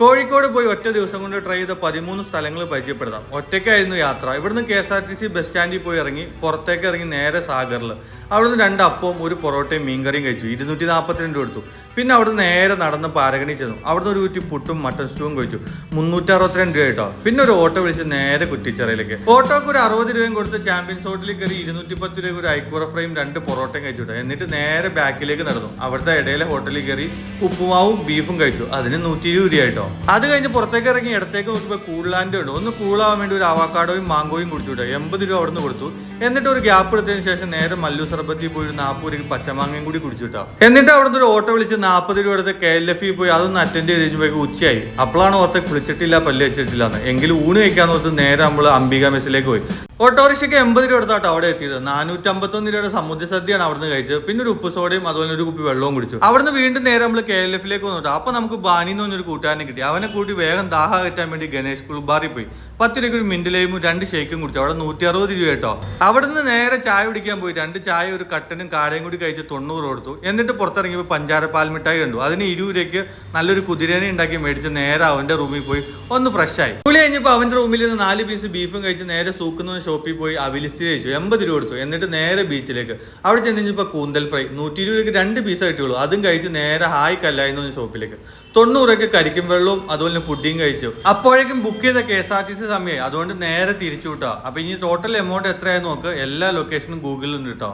കോഴിക്കോട് പോയി ഒറ്റ ദിവസം കൊണ്ട് ട്രൈ ചെയ്ത പതിമൂന്ന് സ്ഥലങ്ങൾ പരിചയപ്പെടുത്താം. ഒറ്റയ്ക്കായിരുന്നു യാത്ര. ഇവിടുന്ന് K S R T C bus സ്റ്റാൻഡിൽ പോയി ഇറങ്ങി പുറത്തേക്ക് ഇറങ്ങി നേരെ സാഗറിൽ അവിടുന്ന് രണ്ട് അപ്പവും ഒരു പൊറോട്ടയും മീൻകറിയും കഴിച്ചു. ഇരുന്നൂറ്റി നാൽപ്പത്തിരണ്ട് കൊടുത്തു. പിന്നെ അവിടുന്ന് നേരെ നടന്ന് പാരഗണി ചെന്നു. അവിടുന്ന് ഒരു കുറ്റി പുട്ടും മട്ടൻ സ്റ്റൂവും കഴിച്ചു. മുന്നൂറ്റി അറുപത്തിരണ്ട് രൂപ കേട്ടോ. പിന്നെ ഒരു ഓട്ടോ വിളിച്ച് നേരെ കുറ്റിച്ചിറയിലേക്ക്. ഓട്ടോക്ക് ഒരു അറുപത് രൂപയും കൊടുത്ത് ചാമ്പ്യൻസ് ഹോട്ടലിൽ കയറി ഇരുന്നൂറ്റി പത്ത് രൂപ ഒരു ഐക്കൂറ ഫ്രെയിം രണ്ട് പൊറോട്ടയും കഴിച്ചു കേട്ടോ. എന്നിട്ട് നേരെ ബാക്കിലേക്ക് നടന്നു. അവിടുത്തെ ഇടയിലെ ഹോട്ടലിൽ കയറി ഉപ്പുമാവും ബീഫും കഴിച്ചു. അതിന് നൂറ്റി ഇരുപത് രൂപ കേട്ടോ. അത് കഴിഞ്ഞ് പുറത്തേക്ക് ഇറങ്ങി ഇടത്തേക്ക് നോക്കുമ്പോൾ കൂളാൻഡ് ഉണ്ട് ഒന്ന് കൂളാവാൻ വേണ്ടി ഒരു അവക്കാടോയും മാങ്കോയും കുടിച്ചു കേട്ടോ എൺപത് രൂപ അവിടെ നിന്ന് കൊടുത്തു. എന്നിട്ട് ഒരു ഗ്യാപ്പ് എടുത്തതിന് ശേഷം നേരെ മല്ലു സർബത്തിൽ പോയി ഒരു പച്ചമാങ്ങയും കൂടി കുടിച്ചു കേട്ടോ എന്നിട്ട് അവിടുന്ന് ഒരു ഓട്ടോ വിളിച്ച് നാൽപ്പത് രൂപ എടുത്ത് കെ എൽ എഫ് പോയി. അതൊന്ന് അറ്റൻഡ് ചെയ്ത് കഴിഞ്ഞപ്പോൾ ഉച്ചയായി. അപ്പോഴാണ് ഓർത്ത് കുളിച്ചിട്ടില്ല പല്ല് വെച്ചിട്ടില്ല എന്ന് എങ്കിലും ഊണ് കഴിക്കാൻ ഓർത്ത് നേരെ നമ്മൾ അംബിക മെസ്സിലേക്ക് പോയി. ഓട്ടോറിക്ഷയ്ക്ക് എൺപത് രൂപ എടുത്താട്ടോ അവിടെ എത്തിയത്. നാനൂറ്റി അമ്പത്തൊന്ന് രൂപയുടെ സമുദ്ര സദ്യയാണ് അവിടുന്ന് കഴിച്ചത്. പിന്നെ ഒരു ഉപ്പ് സോഡയും അതുപോലെ ഒരു കുപ്പി വെള്ളവും കുടിച്ചു. അവിടുന്ന് വീണ്ടും നേരെ നമ്മൾ കെ എൽ എഫിലേക്ക് വന്നിട്ട് അപ്പൊ നമുക്ക് ബാനി എന്ന് പറഞ്ഞൊരു കൂട്ടുകാരനെ കിട്ടി. അവനെ കൂട്ടി വേഗം ദാഹ കയറ്റാൻ വേണ്ടി ഗണേഷ് കുൾബാറിൽ പോയി. പത്ത് രൂപയ്ക്ക് ഒരു മിന്റിലേയും രണ്ട് ഷേക്കും കുടിച്ചു. അവിടെ നൂറ്റി അറുപത് രൂപ കേട്ടോ. അവിടുന്ന് നേരെ ചായ കുടിക്കാൻ പോയി. രണ്ട് ചായ ഒരു കട്ടനും കാടയും കൂടി കഴിച്ച് തൊണ്ണൂറ് കൊടുത്തു. എന്നിട്ട് പുറത്തിറങ്ങിയപ്പോൾ പഞ്ചാര പാൽമിഠായി കണ്ടു. അതിന് ഇരുപത് രൂപയ്ക്ക് നല്ലൊരു കുതിരേനെ ഉണ്ടാക്കി മേടിച്ച് നേരെ അവന്റെ റൂമിൽ പോയി. ഒന്ന് ഫ്രഷ് ആയി. പുളി കഴിഞ്ഞപ്പോൾ അവന്റെ റൂമിൽ നിന്ന് നാല് പീസ് ബീഫും കഴിച്ച് നേരെ സൂക്കുന്ന ഷോപ്പിൽ പോയി അവിലിസ്റ്റ് കഴിച്ചു. എൺപത് രൂപ കൊടുത്തു. എന്നിട്ട് നേരെ ബീച്ചിലേക്ക് അവിടെ ചെന്ന് കഴിഞ്ഞപ്പോൾ കൂന്തൽ ഫ്രൈ നൂറ്റി ഇരുപത് രൂപയ്ക്ക് രണ്ട് പീസ് കിട്ടിയുള്ളൂ അതും കഴിച്ച് നേരെ ഹായ് കല്ലായിരുന്നു ഷോപ്പിലേക്ക് തൊണ്ണൂറൊക്കെ കരിക്കും കരിക്കും വെള്ളവും അതുപോലെ പുഡിയും കഴിച്ചു. അപ്പോഴേക്കും ബുക്ക് ചെയ്ത K S R T C സമയമായി അതുകൊണ്ട് നേരെ തിരിച്ചു വിട്ടോ അപ്പൊ ഇനി ടോട്ടൽ എമൗണ്ട് എത്രയായി നോക്ക്. എല്ലാ ലൊക്കേഷനും ഗൂഗിളിൽ ഉണ്ട് കേട്ടോ